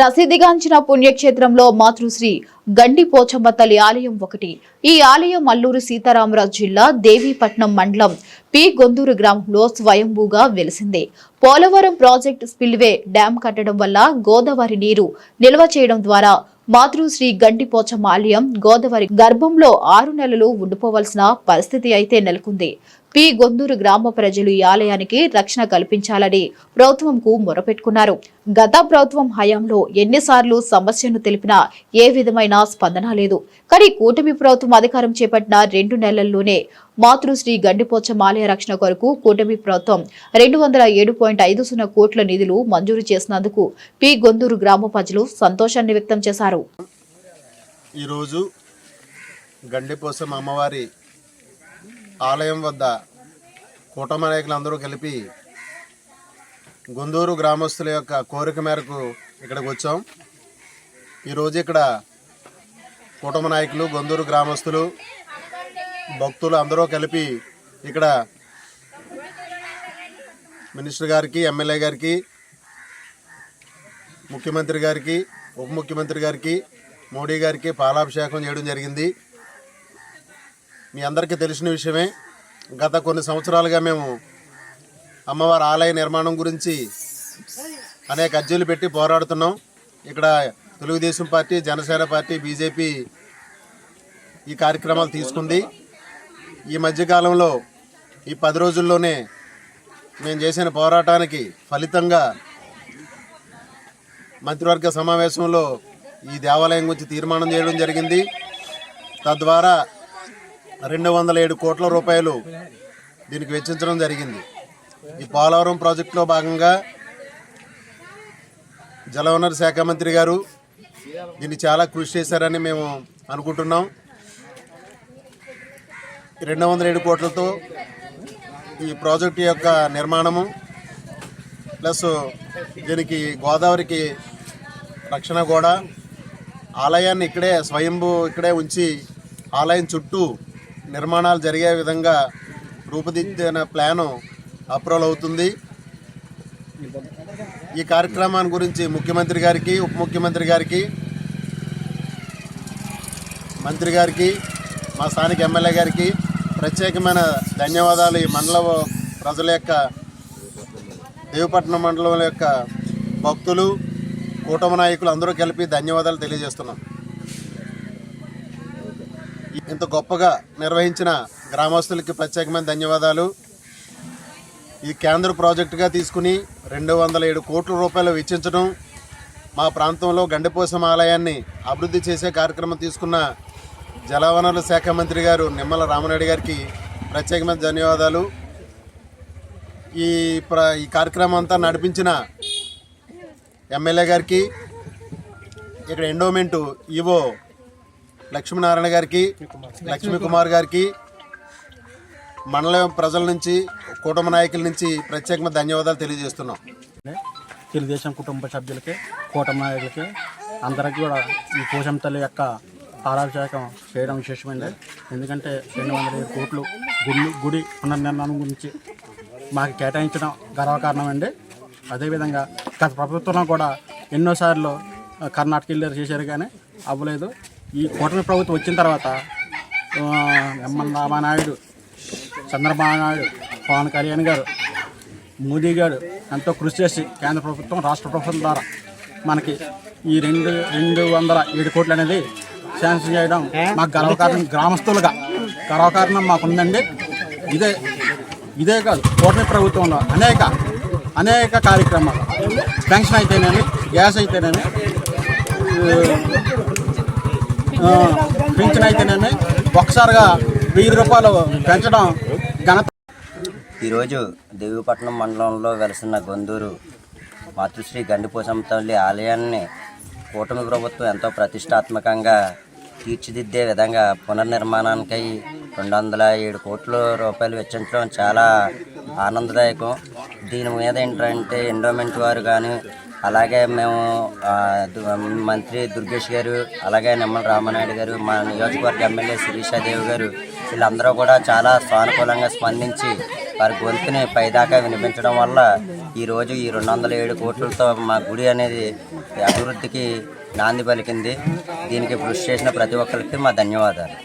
ప్రసిద్ధిగాంచిన పుణ్యక్షేత్రంలో మాతృశ్రీ గండి పోచమ్మ తల్లి ఆలయం ఒకటి. ఈ ఆలయం అల్లూరు సీతారామరాజు జిల్లా దేవీపట్నం మండలం పి. గొందూరు గ్రామంలో స్వయంభూగా వెలిసింది. పోలవరం ప్రాజెక్ట్ స్పిల్వే డ్యాం కట్టడం వల్ల గోదావరి నీరు నిల్వ చేయడం ద్వారా మాతృశ్రీ గండిపోచమ్మ ఆలయం గోదావరి గర్భంలో ఆరు నెలలు ఉండిపోవలసిన పరిస్థితి అయితే నెలకొంది. పి గొందూరు గ్రామ ప్రజలు ఈ ఆలయానికి రక్షణ కల్పించాలని ప్రభుత్వంకు మొరపెట్టుకున్నారు. గత ప్రభుత్వం హయాంలో ఎన్నిసార్లు సమస్యను తెలిపినా ఏ విధమైన స్పందన లేదు. కానీ కూటమి ప్రభుత్వం అధికారం చేపట్టిన రెండు నెలల్లోనే మాతృశ్రీ గండిపోచం ఆలయ రక్షణ కొరకు కూటమి ప్రభుత్వం రెండు వందల ఏడు పాయింట్ ఐదు సున్నా కోట్ల నిధులు మంజూరు చేసినందుకు పి గొందూరు గ్రామ ప్రజలు సంతోషాన్ని వ్యక్తం చేశారు. ఈరోజు గండిపోసం అమ్మవారి ఆలయం వద్ద కూటమి నాయకులందరూ కలిపి గుందూరు గ్రామస్తుల యొక్క కోరిక మేరకు ఇక్కడికి వచ్చాం. ఈరోజు ఇక్కడ కూటమి నాయకులు గొందూరు గ్రామస్తులు భక్తులు అందరూ కలిపి ఇక్కడ మినిస్టర్ గారికి ఎమ్మెల్యే గారికి ముఖ్యమంత్రి గారికి ఉప ముఖ్యమంత్రి గారికి మోడీ గారికి పాలాభిషేకం చేయడం జరిగింది. మీ అందరికీ తెలిసిన విషయమే. గత కొన్ని సంవత్సరాలుగా మేము అమ్మవారి ఆలయ నిర్మాణం గురించి అనేక అర్జీలు పెట్టి పోరాడుతున్నాం. ఇక్కడ Telugu Desam party Janasena party BJP ఈ కార్యక్రమాలు తీసుకుంది. ఈ మధ్యకాలంలో ఈ పది రోజుల్లోనే మేము చేసిన పోరాటానికి ఫలితంగా మంత్రివర్గ సమావేశంలో ఈ దేవాలయం గురించి తీర్మానం చేయడం జరిగింది. తద్వారా రెండు వందల ఏడు కోట్ల రూపాయలు దీనికి వెచ్చించడం జరిగింది. ఈ పోలవరం ప్రాజెక్టులో భాగంగా జలవనరు శాఖ మంత్రి గారు దీన్ని చాలా కృషి చేశారని మేము అనుకుంటున్నాం. రెండు వందల ఏడు కోట్లతో ఈ ప్రాజెక్టు యొక్క నిర్మాణము ప్లస్ దీనికి గోదావరికి రక్షణ కూడా ఆలయాన్ని ఇక్కడే స్వయంభూ ఇక్కడే ఉంచి ఆలయం చుట్టూ నిర్మాణాలు జరిగే విధంగా రూపుదిద్దిన ప్లాను అప్రూవల్ అవుతుంది. ఈ కార్యక్రమాన్ని గురించి ముఖ్యమంత్రి గారికి ఉప ముఖ్యమంత్రి గారికి మంత్రి గారికి మా స్థానిక ఎమ్మెల్యే గారికి ప్రత్యేకమైన ధన్యవాదాలు. ఈ మండల ప్రజల యొక్క దేవపట్నం మండలం యొక్క భక్తులు కూటమి నాయకులు అందరూ కలిపి ధన్యవాదాలు తెలియజేస్తున్నాం. ఇంత గొప్పగా నిర్వహించిన గ్రామస్తులకి ప్రత్యేకమైన ధన్యవాదాలు. ఈ కేంద్ర ప్రాజెక్టుగా తీసుకుని రెండు వందల ఏడు కోట్ల రూపాయలు వెచ్చించడం మా ప్రాంతంలో గండిపోసం ఆలయాన్ని అభివృద్ధి చేసే కార్యక్రమం తీసుకున్న జలవనరుల శాఖ మంత్రి గారు నిమ్మల రామనాయుడు గారికి ప్రత్యేకమైన ధన్యవాదాలు. ఈ ప్ర ఈ కార్యక్రమం అంతా నడిపించిన ఎమ్మెల్యే గారికి ఇక్కడ ఎండోమెంటు ఈవో లక్ష్మీనారాయణ గారికి లక్ష్మీ కుమార్ గారికి మండలం ప్రజల నుంచి కుటుంబ నాయకుల నుంచి ప్రత్యేకమైన ధన్యవాదాలు తెలియజేస్తున్నాం. తెలుగుదేశం కుటుంబ సభ్యులకి కూటమి నాయకులకి అందరికీ కూడా ఈ పోషం తల్లి యొక్క పారాభిషేకం చేయడం విశేషమైంది. ఎందుకంటే రెండు వందల ఏడు కోట్లు గుళ్ళు గుడి పునర్నిర్మాణం గురించి మాకు కేటాయించడం గర్వకారణం అండి అదేవిధంగా గత ప్రభుత్వంలో కూడా ఎన్నోసార్లు కర్ణాటక వెళ్ళారు చేశారు కానీ అవ్వలేదు. ఈ కూటమి ప్రభుత్వం వచ్చిన తర్వాత ఎంఎల్ రామానాయుడు చంద్రబాబు నాయుడు పవన్ కళ్యాణ్ గారు మోదీ గారు ఎంతో కృషి చేసి కేంద్ర ప్రభుత్వం రాష్ట్ర ప్రభుత్వం ద్వారా మనకి ఈ రెండు రెండు వందల ఏడు కోట్లు అనేది శాంక్షన్ చేయడం మాకు గర్వకారణం గ్రామస్తులుగా గర్వకారణం మాకు ఉందండి. ఇదే ఇదే కాదు కూటమి ప్రభుత్వంలో అనేక అనేక కార్యక్రమాలు. పెన్షన్ అయితేనేమి గ్యాస్ అయితేనేమి పింఛన్ అయితేనేమి ఒకసారిగా వెయ్యి రూపాయలు పెంచడం ఘనత. ఈరోజు దేవీపట్నం మండలంలో వెలసిన గొందూరు మాతృశ్రీ గండిపోసమ్మ తల్లి ఆలయాన్ని కూటమి ప్రభుత్వం ఎంతో ప్రతిష్టాత్మకంగా తీర్చిదిద్దే విధంగా పునర్నిర్మాణానికై రెండు వందల ఏడు కోట్ల రూపాయలు వెచ్చించడం చాలా ఆనందదాయకం. దీని మీద ఏంటంటే ఎండోమెంట్ వారు కానీ అలాగే మేము మంత్రి దుర్గేష్ గారు అలాగే నిమ్మల రామనాయుడు గారు మా నియోజకవర్గ ఎమ్మెల్యే శిరీషాదేవి గారు వీళ్ళందరూ కూడా చాలా సానుకూలంగా స్పందించి వారి గొంతుని పైదాకా వినిపించడం వల్ల ఈరోజు ఈ రెండు వందల ఏడు కోట్లతో మా గుడి అనేది అభివృద్ధికి నాంది పలికింది. దీనికి కృషి చేసిన ప్రతి ఒక్కరికి మా ధన్యవాదాలు.